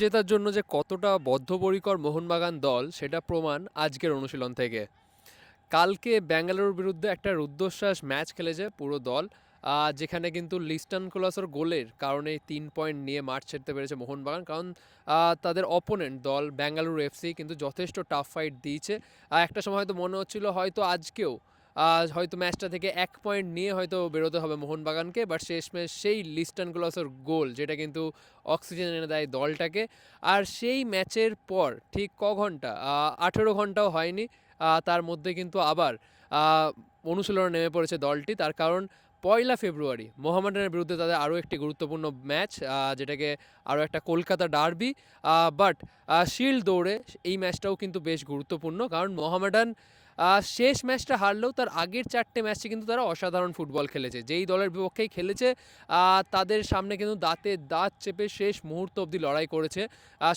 জেতার জন্য যে কতটা বদ্ধপরিকর মোহনবাগান দল, সেটা প্রমাণ আজকের অনুশীলন থেকে। কালকে ব্যাঙ্গালোর বিরুদ্ধে একটা রুদ্ধশ্বাস ম্যাচ খেলেছে পুরো দল যেখানে কিন্তু লিস্টান কোলাসর গোলের কারণে তিন পয়েন্ট নিয়ে মাঠ ছেড়তে পেরেছে মোহনবাগান। কারণ তাদের অপোনেন্ট দল ব্যাঙ্গালুরু এফসি কিন্তু যথেষ্ট টাফ ফাইট দিয়েছে। একটা সময় হয়তো মনে হচ্ছিল হয়তো আজকেও আজ হয়তো ম্যাচটা থেকে এক পয়েন্ট নিয়ে হয়তো বেরোতে হবে মোহনবাগানকে বাট শেষমেশ সেই লিস্টন কোলাসের গোল, যেটা কিন্তু অক্সিজেন এনে দেয় দলটাকে। আর সেই ম্যাচের পর ঠিক ক ঘণ্টা? আঠেরো ঘন্টাও হয়নি। তার মধ্যে কিন্তু আবার অনুশীলনে নেমে পড়েছে দলটি। তার কারণ পয়লা ফেব্রুয়ারি, মোহামেডানের বিরুদ্ধে তাদের আরও একটি গুরুত্বপূর্ণ ম্যাচ যেটাকে আরও একটা কলকাতা ডার্বি। বাট শিল্ড দৌড়ে এই ম্যাচটাও কিন্তু বেশ গুরুত্বপূর্ণ, কারণ মোহামেডান শেষ ম্যাচটা হারলেও তার আগের চারটে ম্যাচে কিন্তু তারা অসাধারণ ফুটবল খেলেছে। যেই দলের বিপক্ষেই খেলেছে তাদের সামনে কিন্তু দাঁতে দাঁত চেপে শেষ মুহূর্ত অবধি লড়াই করেছে।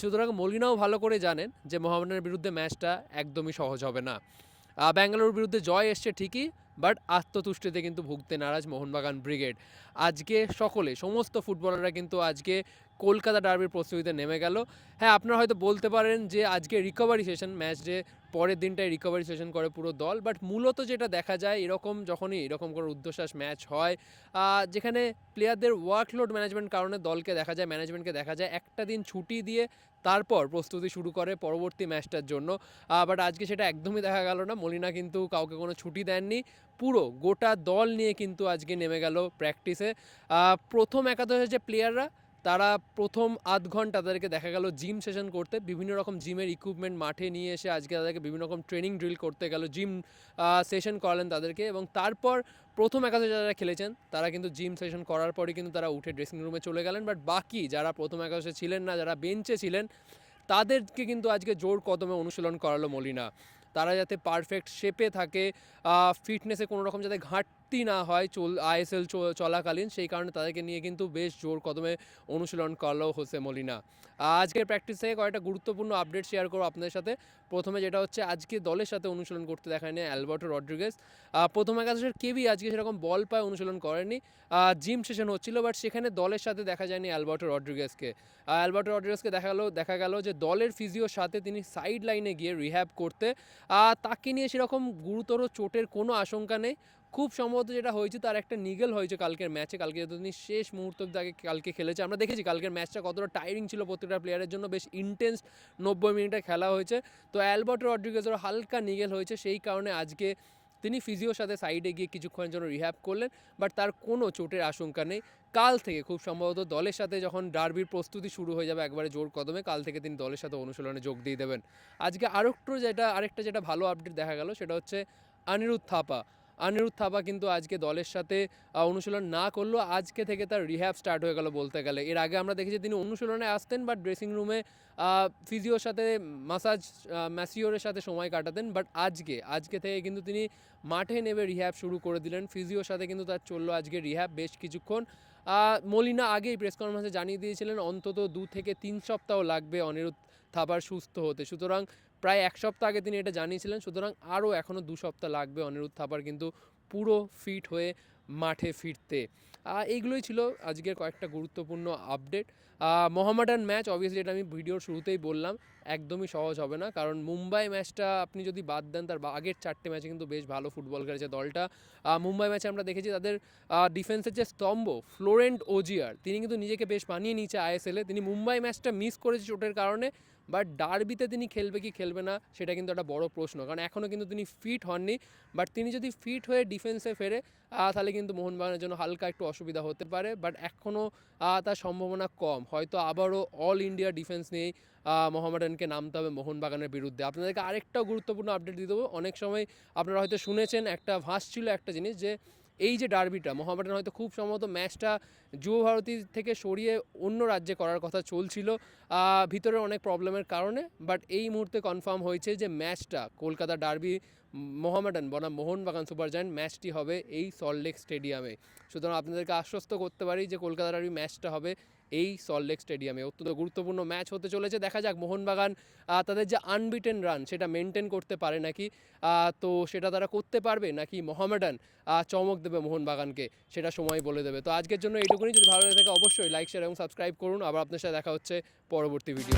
সুতরাং মলিনাও ভালো করে জানেন যে মোহামেডানের বিরুদ্ধে ম্যাচটা একদমই সহজ হবে না। ব্যাঙ্গালোর বিরুদ্ধে জয় এসছে ঠিকই, বাট আত্মতুষ্টিতে কিন্তু ভুগতে নারাজ মোহনবাগান ব্রিগেড। আজকে সকলে, সমস্ত ফুটবলাররা কিন্তু আজকে কলকাতা ডার্বির প্রস্তুতিতে নেমে গেল। হ্যাঁ আপনারা হয়তো বলতে পারেন যে আজকে রিকভারি সেশন ম্যাচ যে পরের দিনটায় রিকভারি সেশন করে পুরো দল বাট মূলত যেটা দেখা যায় এরকম যখনই এরকম করে উদ্ধশ্বাস ম্যাচ হয় যেখানে প্লেয়ারদের ওয়ার্কলোড ম্যানেজমেন্ট কারণে দলকে দেখা যায় ম্যানেজমেন্টকে দেখা যায়, একটা দিন ছুটি দিয়ে তারপর প্রস্তুতি শুরু করে পরবর্তী ম্যাচটার জন্য। বাট আজকে সেটা একদমই দেখা গেল না, মলিনা কিন্তু কাউকে কোনো ছুটি দেননি, পুরো গোটা দল নিয়ে কিন্তু আজকে নেমে গেল প্র্যাকটিসে প্রথম একাদশের যে প্লেয়াররা তারা প্রথম আধ ঘণ্টা তাদেরকে দেখা গেল জিম সেশন করতে, বিভিন্ন রকম জিমের ইকুইপমেন্ট মাঠে নিয়ে এসে আজকে তাদেরকে বিভিন্ন রকম ট্রেনিং ড্রিল করতে গেল জিম সেশন করালেন তাদেরকে এবং তারপর প্রথম একাদশে যারা খেলেছেন, তারা কিন্তু জিম সেশন করার পরে কিন্তু তারা উঠে ড্রেসিং রুমে চলে গেলেন। বাট বাকি যারা প্রথম একাদশে ছিলেন না, যারা বেঞ্চে ছিলেন, তাদেরকে কিন্তু আজকে জোর কদমে অনুশীলন করালো মলিনা। তারা যাতে পারফেক্ট শেপে থাকে ফিটনেসে কোনো রকম যাতে ঘাটতি না হয় চল, আইএসএল চলাকালীন, সেই কারণে তাদেরকে নিয়ে কিন্তু বেশ জোর কদমে অনুশীলন করল হোসে মলিনা। আজকের প্র্যাকটিস থেকে কয়েকটা গুরুত্বপূর্ণ আপডেট শেয়ার করব আপনাদের সাথে। প্রথমে যেটা হচ্ছে, আজকে দলের সাথে অনুশীলন করতে দেখায় নেই অ্যালবার্টো রড্রিগেস প্রথম একাদশের কেবি আজকে সেরকম বল পায় অনুশীলন করেনি। জিম সেশন হচ্ছিল বাট সেখানে দলের সাথে দেখা যায়নি অ্যালবার্টো রড্রিগেসকে অ্যালবার্টো রড্রিগেসকে দেখা গেল দেখা গেল যে দলের ফিজিওর সাথে তিনি সাইড লাইনে গিয়ে রিহ্যাব করতে। তাকে নিয়ে সেরকম গুরুতর চোটের কোনো আশঙ্কা নেই। খুব সম্ভবত যেটা হয়েছে, তার একটা নিগেল হয়েছে কালকের ম্যাচে। কালকে যেহেতু তিনি শেষ মুহূর্ত তাকে কালকে খেলেছে, আমরা দেখেছি কালকের ম্যাচটা কতটা টায়ারিং ছিল প্রত্যেকটা প্লেয়ারের জন্য, বেশ ইন্টেন্স নব্বই মিনিটে খেলা হয়েছে। তো অ্যালবার্ট রড্রিগেজের হালকা নিগেল হয়েছে, সেই কারণে আজকে তিনি ফিজিওর সাথে সাইডে গিয়ে কিছুক্ষণের জন্য রিহ্যাব করলেন বাট তার কোনো চোটের আশঙ্কা নেই। কাল থেকে খুব সম্ভবত দলের সাথে যখন ডার্বির প্রস্তুতি শুরু হয়ে যাবে একবারে জোর কদমে, কাল থেকে তিনি দলের সাথে অনুশীলনে যোগ দিয়ে দেবেন। আজকে আরেকটু যেটা, আরেকটা যেটা ভালো আপডেট দেখা গেল, সেটা হচ্ছে অনিরুদ্ধ থাপা। অনিরুদ্ধ থাপা কিন্তু আজকে দলের সাথে অনুশীলন না করলেও আজকে থেকে তার রিহ্যাব স্টার্ট হয়ে গেল বলতে গেলে। এর আগে আমরা দেখেছি তিনি অনুশীলনে আসতেন বাট ড্রেসিং রুমে ফিজিওর সাথে মাসাজ ম্যাসিওরের সাথে সময় কাটাতেন বাট আজকে আজকে থেকে কিন্তু তিনি মাঠে নেমে রিহ্যাব শুরু করে দিলেন। ফিজিওর সাথে কিন্তু তার চলল আজকে রিহ্যাব বেশ কিছুক্ষণ। মলিনা আগেই প্রেস কনফারেন্সে জানিয়ে দিয়েছিলেন, অন্তত দু থেকে তিন সপ্তাহ লাগবে অনিরুদ্ধ থাপার সুস্থ হতে। সুতরাং প্রায় এক সপ্তাহ আগে তিনি এটা জানিয়েছিলেন, সুতরাং আরও এখনও দু সপ্তাহ লাগবে অনিরুদ্ধ থাপার, কিন্তু পুরো ফিট হয়ে মাঠে ফিরতে। এইগুলোই ছিল আজকের কয়েকটা গুরুত্বপূর্ণ আপডেট। মোহামেডান ম্যাচ অবভিয়াসলি এটা আমি ভিডিওর শুরুতেই বললাম, একদমই সহজ হবে না। কারণ মুম্বাই ম্যাচটা আপনি যদি বাদ দেন, তার আগের চারটে ম্যাচে কিন্তু বেশ ভালো ফুটবল খেলেছে দলটা। মুম্বাই ম্যাচে আমরা দেখেছি তাদের ডিফেন্সের যে স্তম্ভ ফ্লোরেন্ট ওজিয়ার তিনি কিন্তু নিজেকে বেশ মানিয়ে নিয়েছে আইএসএলে তিনি মুম্বাই ম্যাচটা মিস করেছে চোটের কারণে বাট ডার্বিতে তিনি খেলবে কি খেলবে না, সেটা কিন্তু একটা বড় প্রশ্ন। কারণ এখনও কিন্তু তিনি ফিট হননি বাট তিনি যদি ফিট হয়ে ডিফেন্সে ফেরে তাহলে কিন্তু মোহনবাগানের জন্য হালকা একটু অসুবিধা হতে পারে বাট এখনও তার সম্ভাবনা কম। হয়তো আবারও অল ইন্ডিয়া ডিফেন্স নিয়েই মোহামেডানকে নামতে হবে মোহনবাগানের বিরুদ্ধে। আপনাদেরকে আরেকটাও গুরুত্বপূর্ণ আপডেট দিয়ে দেবো। অনেক সময় আপনারা হয়তো শুনেছেন একটা ভাসছিল একটা জিনিস যে, এই যে ডার্বিটা মোহামেডান হয়তো খুব সম্ভবত ম্যাচটা যুব ভারতী থেকে সরিয়ে অন্য রাজ্যে করার কথা চলছিল ভিতরে অনেক প্রবলেমের কারণে বাট এই মুহূর্তে কনফার্ম হয়েছে যে ম্যাচটা কলকাতা ডার্বি মোহামেডান, বনাম মোহনবাগান সুপার জায়ান্ট ম্যাচটি হবে এই সল্টলেক স্টেডিয়ামে। সুতরাং আপনাদেরকে আশ্বস্ত করতে পারি যে কলকাতা ডার্বি ম্যাচটা হবে এই সল্টলেক স্টেডিয়ামে। অত্যন্ত গুরুত্বপূর্ণ ম্যাচ হতে চলেছে। দেখা যাক মোহনবাগান তাদের যে আনবিটেন রান সেটা মেনটেন করতে পারে নাকি? তো সেটা তারা করতে পারবে নাকি মোহামেডান চমক দেবে মোহনবাগানকে সেটা সময় বলে দেবে। তো আজকের জন্য এইটুকুনি। যদি ভালো লাগে থাকে অবশ্যই লাইক শেয়ার এবং সাবস্ক্রাইব করুন। আবার আপনার সাথে দেখা হচ্ছে পরবর্তী ভিডিও